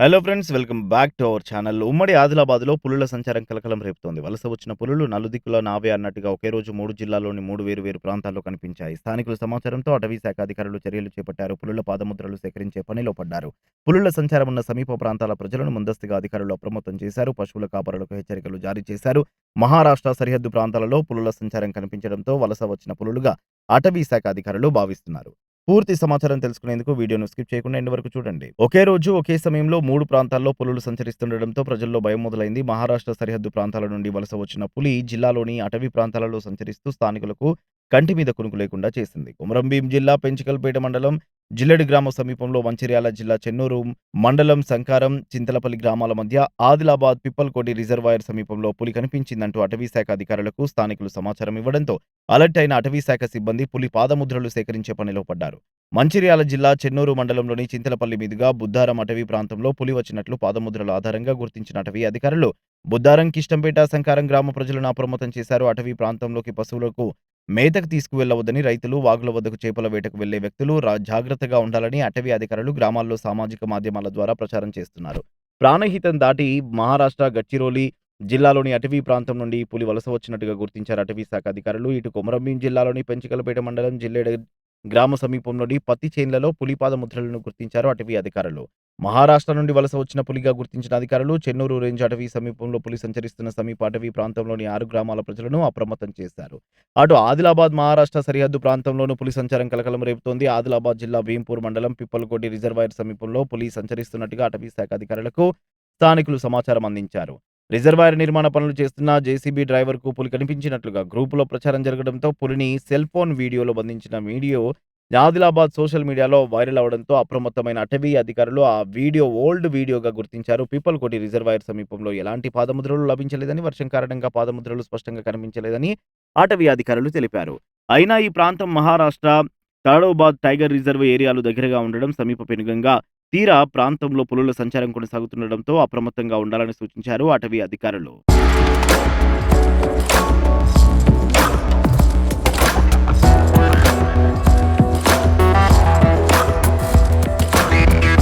Hello friends welcome back to our channel ఉమ్మడి ఆదిలాబాద్లో పులుల సంచారం కలకలం రేపుతోంది. వలస వచ్చిన పులులు నలుదిక్కుల నావే అన్నట్టుగా ఒకే రోజు మూడు జిల్లాల్లోని మూడు వేరు వేరు ప్రాంతాల్లో కనిపించాయి. స్థానికుల సమాచారంతో అటవీ శాఖ అధికారులు చర్యలు చేపట్టారు. పులుల పాదముద్రలు సేకరించే పనిలో పడ్డారు. పులుల సంచారం ఉన్న సమీప ప్రాంతాల ప్రజలను ముందస్తుగా అధికారులు అప్రమత్తం చేశారు. పశువుల కాపరులకు హెచ్చరికలు జారీ చేశారు. మహారాష్ట్ర సరిహద్దు ప్రాంతాలలో పులుల సంచారం కనిపించడంతో వలస వచ్చిన పులులుగా అటవీ శాఖ అధికారులు భావిస్తున్నారు. పూర్తి సమాచారం తెలుసుకునేందుకు వీడియోను స్కిప్ చేయకుండా ఎండ్ వరకు చూడండి. ఒకే రోజు ఒకే సమయంలో మూడు ప్రాంతాల్లో పులులు సంచరిస్తుండటంతో ప్రజల్లో భయం మొదలైంది. మహారాష్ట్ర సరిహద్దు ప్రాంతాల నుండి వలస వచ్చిన పులి జిల్లాలోని అటవీ ప్రాంతాలలో సంచరిస్తూ స్థానికులకు కంటి మీద కునుకు లేకుండా చేసింది. కుమరంభీం జిల్లా పెంచికల్పేట మండలం జిల్లెడి గ్రామ సమీపంలో మంచిర్యాల జిల్లా చెన్నూరు మండలం సంకారం చింతలపల్లి గ్రామాల మధ్య ఆదిలాబాద్ పిప్పల్కోటి రిజర్వాయర్ సమీపంలో పులి కనిపించిందంటూ అటవీ శాఖ అధికారులకు స్థానికులు సమాచారం ఇవ్వడంతో అలర్ట్ అయిన అటవీ శాఖ సిబ్బంది పులి పాదముద్రలు సేకరించే పనిలో పడ్డారు. మంచిర్యాల జిల్లా చెన్నూరు మండలంలోని చింతలపల్లి మీదుగా బుద్ధారం అటవీ ప్రాంతంలో పులి వచ్చినట్లు పాదముద్రల ఆధారంగా గుర్తించిన అటవీ అధికారులు బుద్ధారం కిష్టంపేట సంకారం గ్రామ ప్రజలను అప్రమత్తం చేశారు. అటవీ ప్రాంతంలోకి పశువులకు మేతకు తీసుకువెళ్ళవద్దని రైతులు వాగుల వద్దకు చేపల వేటకు వెళ్ళే వ్యక్తులు రా- జాగ్రత్తగా ఉండాలని అటవీ అధికారులు గ్రామాల్లో సామాజిక మాధ్యమాల ద్వారా ప్రచారం చేస్తున్నారు. ప్రాణహితం దాటి మహారాష్ట్ర గచ్చిరోలి జిల్లాలోని అటవీ ప్రాంతం నుండి పులి వలస వచ్చినట్టుగా గుర్తించారు అటవీ శాఖ అధికారులు. ఇటు కొమరంభీం జిల్లాలోని పెంచికలపేట మండలం జిల్లేడ గ్రామ సమీపంలోని పత్తి చేన్లలో పులిపాద ముద్రలను గుర్తించారు అటవీ అధికారులు. మహారాష్ట్ర నుండి వలస వచ్చిన పులిగా గుర్తించిన అధికారులు చెన్నూరు రేంజ్ అటవీ సమీపంలో పులి సంచరిస్తున్న సమీప అటవీ ప్రాంతంలోని ఆరు గ్రామాల ప్రజలను అప్రమత్తం చేశారు. అటు ఆదిలాబాద్ మహారాష్ట్ర సరిహద్దు ప్రాంతంలోనూ పులి సంచారం కలకలం రేపుతోంది. ఆదిలాబాద్ జిల్లా భీంపూర్ మండలం పిప్పలకోటి రిజర్వాయర్ సమీపంలో పులి సంచరిస్తున్నట్టుగా అటవీ శాఖ అధికారులకు స్థానికులు సమాచారం అందించారు. రిజర్వాయర్ నిర్మాణ పనులు చేస్తున్న జేసీబీ డ్రైవర్కు పులి కనిపించినట్లుగా గ్రూపులో ప్రచారం జరగడంతో పులిని సెల్ ఫోన్ వీడియోలో బంధించిన వీడియో ఆదిలాబాద్ సోషల్ మీడియాలో వైరల్ అవడంతో అప్రమత్తమైన అటవీ అధికారులు ఆ వీడియో ఓల్డ్ వీడియోగా గుర్తించారు. పీపల్కోటి రిజర్వాయర్ సమీపంలో ఎలాంటి పాదముద్రలు లభించలేదని వర్షం కారణంగా పాదముద్రలు స్పష్టంగా కనిపించలేదని అటవీ అధికారులు తెలిపారు. అయినా ఈ ప్రాంతం మహారాష్ట్ర తాడోబాద్ టైగర్ రిజర్వ్ ఏరియాలు దగ్గరగా ఉండడం సమీప పెనుగంగా తీరా ప్రాంతంలో పులుల సంచారం కొనసాగుతుండటంతో అప్రమత్తంగా ఉండాలని సూచించారు అటవీ అధికారులు.